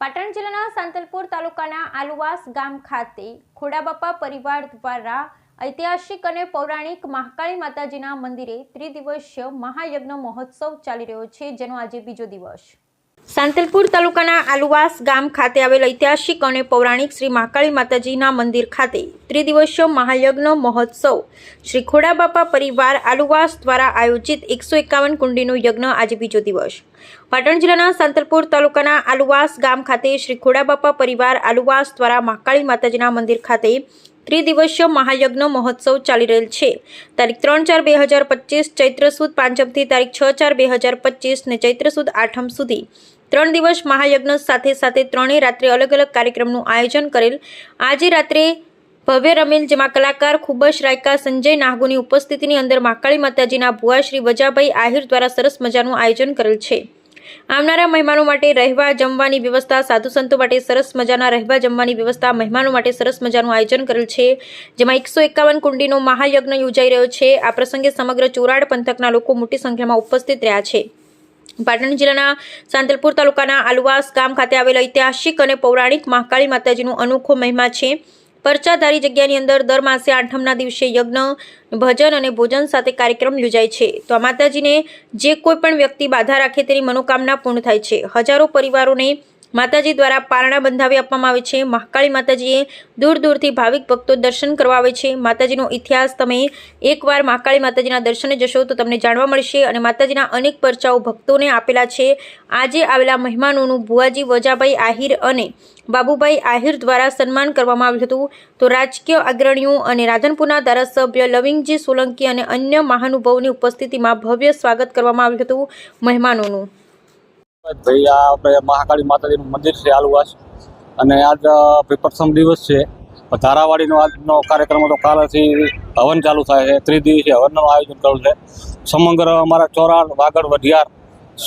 પાટણ જિલ્લાના સાંતલપુર તાલુકાના આલુવાસ ગામ ખાતે ખોડાબાપા પરિવાર દ્વારા ઐતિહાસિક અને પૌરાણિક મહાકાળી માતાજીના મંદિરે ત્રિદિવસીય મહાયજ્ઞ મહોત્સવ ચાલી રહ્યો છે, જેનો આજે બીજો દિવસ. સાંતલપુર તાલુકાના આલુવાસ ગામ ખાતે આવેલ ઐતિહાસિક અને પૌરાણિક શ્રી મહાકાળી માતાજીના મંદિર ખાતે ત્રિદિવસીય મહાયજ્ઞ મહોત્સવ. શ્રી ખોડાબાપા પરિવાર આલુવાસ દ્વારા આયોજિત એકસો એકાવન કુંડીનો યજ્ઞ આજે બીજો દિવસ. પાટણ જિલ્લાના સાંતલપુર તાલુકાના આલુવાસ ગામ ખાતે શ્રી ખોડાબાપા પરિવાર આલુવાસ દ્વારા મહાકાળી માતાજીના મંદિર ખાતે ત્રિદિવસીય મહાયજ્ઞ મહોત્સવ ચાલી રહેલ છે. તારીખ ત્રણ ચાર બે હજાર પચીસ ચૈત્ર સુદ પાંચમથી તારીખ છ ચાર બે હજાર પચીસ ને ચૈત્ર સુદ આઠમ સુધી ત્રણ દિવસ મહાયજ્ઞ સાથે સાથે ત્રણેય રાત્રે અલગ અલગ કાર્યક્રમનું આયોજન કરેલ. આજે રાત્રે ભવ્ય રમેલ, જેમાં કલાકાર ખુબશ રાયકા સંજય નાહગુની ઉપસ્થિતિની અંદર મહાકાળી માતાજીના ભુવા શ્રી વજાભાઈ આહિર દ્વારા સરસ મજાનું આયોજન કરેલ છે. આવનારા મહેમાનો માટે રહેવા, જમવાની વ્યવસ્થા, સાધુ સંતો માટે સરસ મજાના રહેવા, જમવાની વ્યવસ્થા, મહેમાનો માટે સરસ મજાનું આયોજન કરેલ છે. જેમાં એકસો એકાવન કુંડીનો મહાયજ્ઞ યોજાઈ રહ્યો છે. આ પ્રસંગે સમગ્ર ચોરાડ પંથકના લોકો મોટી સંખ્યામાં ઉપસ્થિત રહ્યા છે. પાટણ જિલ્લાના સાંતલપુર તાલુકાના આલુવાસ ગામ ખાતે આવેલ ઐતિહાસિક અને પૌરાણિક મહાકાળી માતાજીનું અનોખો મહિમા છે. પરચાધારી જગ્યાની અંદર દર માસે આઠમના દિવસે યજ્ઞ, ભજન અને ભોજન સાથે કાર્યક્રમ યોજાય છે. તો આ માતાજીને જે કોઈ પણ વ્યક્તિ બાધા રાખે તેની મનોકામના પૂર્ણ થાય છે. હજારો પરિવારોને માતાજી દ્વારા પારણા બંધાવી આપવામાં આવે છે. મહાકાળી માતાજીએ દૂર દૂરથી ભાવિક ભક્તો દર્શન કરવા આવે છે. માતાજીનો ઇતિહાસ તમે એકવાર મહાકાળી માતાજીના દર્શને જશો તો તમને જાણવા મળશે અને માતાજીના અનેક પરચાઓ ભક્તોને આપેલા છે. આજે આવેલા મહેમાનોનું ભુવાજી વજાભાઈ આહિર અને બાબુભાઈ આહિર દ્વારા સન્માન કરવામાં આવ્યું હતું. તો રાજકીય અગ્રણીઓ અને રાધનપુરના ધારાસભ્ય લવિંગજી સોલંકી અને અન્ય મહાનુભાવોની ઉપસ્થિતિમાં ભવ્ય સ્વાગત કરવામાં આવ્યું હતું મહેમાનોનું. ભાઈ આ આપણે મહાકાળી માતાજીનું મંદિર છે આલુવાસ. અને આજ પેપરસમ પ્રથમ દિવસ છે. ધારાવાડીનો આજનો કાર્યક્રમ હતો કાલથી હવન ચાલુ થાય છે ત્રિદિવસીય હવનનું આયોજન કરેલું છે. સમગ્ર અમારા ચોરાડ વાગડ વઢિયાર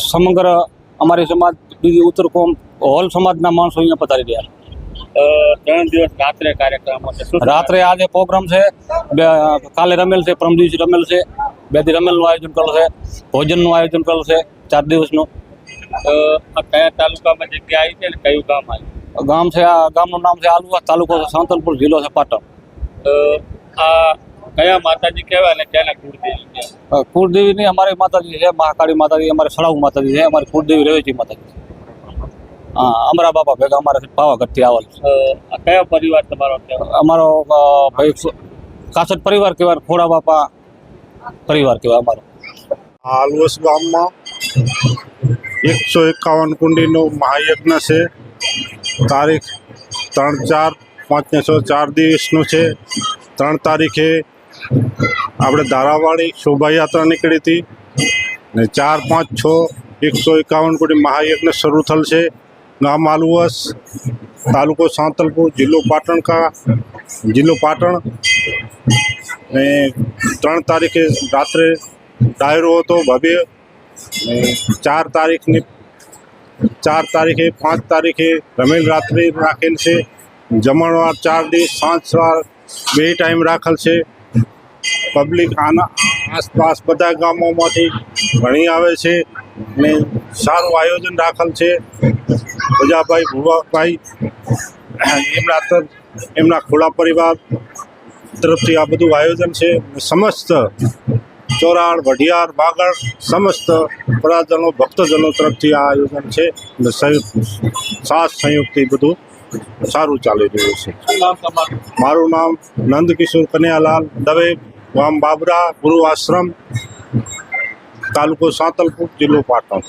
સમગ્ર અમારી સમાજ બીજી ઉત્તર કોમ હોલ સમાજના માણસો અહીંયા પધારી રહ્યા છે. ત્રણ દિવસ રાત્રે કાર્યક્રમ છે રાત્રે આજે પ્રોગ્રામ છે બે કાલે રમેલ છે પરમ દિવસે રમેલ છે બે દી રમેલનું આયોજન કરેલું છે ભોજનનું આયોજન કરેલું છે ચાર દિવસનું. આ કયા તાલુકામાં જગ્યા આવી છે અને કયું ગામ આવ્યું ગામ છે આ ગામનું નામ છે આલુવા તાલુકો છે સાંતલપુર જિલ્લો છે પાટણ. અ, આ કયા માતાજી કહેવાય અને ક્યાંના કુળદેવી છે અ, કુળદેવીની અમારી માતાજી છે મહાકાળી માતાજી અમારી સળાવ માતાજી છે અમારી કુળદેવી રવેચી માતાજી. છે. હા અમારા બાપા ભેગા અમારે પાવાગઢથી આવેલ છે. કયો પરિવાર તમારો અમારો ભાઈ કાસટ પરિવાર કહેવાય ખોડા બાપા પરિવાર કહેવાય અમારો. આલવસ ગામમાં એકસો એકાવન કુંડીનો મહાયજ્ઞ છે. તારીખ ત્રણ ચાર પાંચને સો ચાર દિવસનું છે. ત્રણ તારીખે આપણે ધારાવાડી શોભાયાત્રા નીકળી હતી ને ચાર પાંચ છ, એકસો એકાવન કુંડી મહાયજ્ઞ શરૂ થયેલ છે ગામ આલુવસ, તાલુકો સાંતલપુર, જિલ્લો પાટણ કા જિલ્લો પાટણ. ને ત્રણ તારીખે રાત્રે ડાયરો હતો, ભવ્ય ચાર તારીખની, ચાર તારીખે, પાંચ તારીખે રમેલ રાત્રિ રાખેલ છે. જમણવાર ચાર દિવસ સાંજ વાર બે ટાઈમ રાખેલ છે. પબ્લિક આના આસપાસ બધા ગામોમાંથી ઘણી આવે છે ને સારું આયોજન રાખેલ છે. પ્રજાભાઈ ભુવાભાઈ, એમના તરફ એમના ખોલા પરિવાર તરફથી આ બધું આયોજન છે. સમસ્ત ચોરાડ વઢિયાર બાગડ સમસ્ત પ્રજાજનો ભક્તજનો તરફથી આ આયોજન છે. અને સંયુક્ત સાથ સંયુક્તથી બધું સારું ચાલી રહ્યું છે. મારું નામ નંદકિશોર કન્યાલાલ દવે ગામ બાબરા ગુરુ આશ્રમ તાલુકો સાંતલપુર જિલ્લો પાટણ.